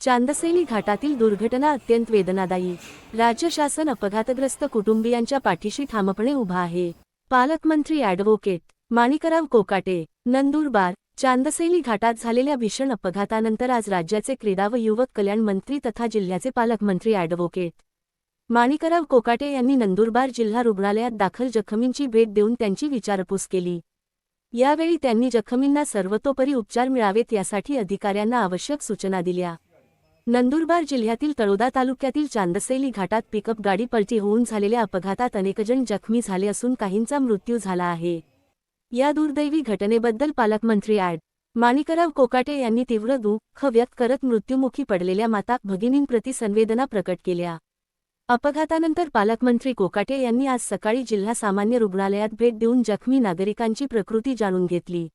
चांदसेली घाटातील दुर्घटना अत्यंत वेदनादायी. राज्य शासन अपघातग्रस्त कुटुंबियांच्या पाठीशी ठामपणे उभा आहे. पालकमंत्री ॲडव्होकेट माणिकराव कोकाटे नंदुरबार चांदसेली घाटात झालेल्या भीषण अपघातानंतर आज राज्याचे क्रीडा व युवक कल्याण मंत्री तथा जिल्ह्याचे पालकमंत्री ॲडव्होकेट माणिकराव कोकाटे यांनी नंदुरबार जिल्हा रुग्णालयात दाखल जखमींची भेट देऊन त्यांची विचारपूस केली. यावेळी त्यांनी जखमींना सर्वतोपरी उपचार मिळावेत यासाठी अधिकाऱ्यांना आवश्यक सूचना दिल्या. नंदुरबार जिल्ह्यातील तळोदा तालुक्यातील चांदसेली घाटात पिकअप गाडी पलटी होऊन झालेल्या अपघातात अनेकजण जखमी झाले असून काहींचा मृत्यू झाला आहे. या दुर्दैवी घटनेबद्दल पालकमंत्री ॲड माणिकराव कोकाटे यांनी तीव्र दुःख व्यक्त करत मृत्युमुखी पडलेल्या माता भगिनींप्रती संवेदना प्रकट केल्या. अपघातानंतर पालकमंत्री कोकाटे यांनी आज सकाळी जिल्हा सामान्य रुग्णालयात भेट देऊन जखमी नागरिकांची प्रकृती जाणून घेतली.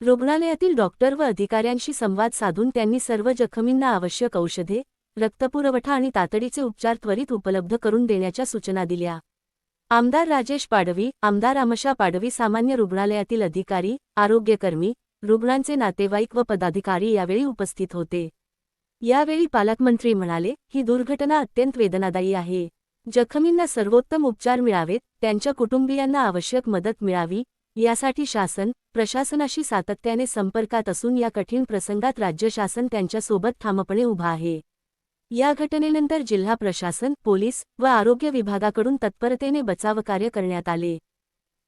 रुग्णालयातील डॉक्टर व अधिकाऱ्यांशी संवाद साधून त्यांनी सर्व जखमींना आवश्यक औषधे रक्तपुरवठा आणि तातडीचे उपचार त्वरित उपलब्ध करून देण्याच्या सूचना दिल्या. आमदार राजेश पाडवी आमदार आमशा पाडवी सामान्य रुग्णालयातील अधिकारी आरोग्यकर्मी रुग्णांचे नातेवाईक व पदाधिकारी यावेळी उपस्थित होते. यावेळी पालकमंत्री म्हणाले ही दुर्घटना अत्यंत वेदनादायी आहे. जखमींना सर्वोत्तम उपचार मिळावेत त्यांच्या कुटुंबियांना आवश्यक मदत मिळावी यासाठी शासन प्रशासनाशी सातत्याने संपर्कात असून या कठीण प्रसंगात राज्य शासन त्यांच्यासोबत ठामपणे उभा आहे. या घटनेनंतर जिल्हा प्रशासन पोलीस व आरोग्य विभागाकडून तत्परतेने बचावकार्य करण्यात आले.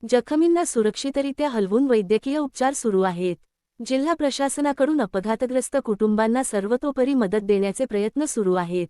जखमींना सुरक्षितरित्या हलवून वैद्यकीय उपचार सुरू आहेत. जिल्हा प्रशासनाकडून अपघातग्रस्त कुटुंबांना सर्वतोपरी मदत देण्याचे प्रयत्न सुरू आहेत.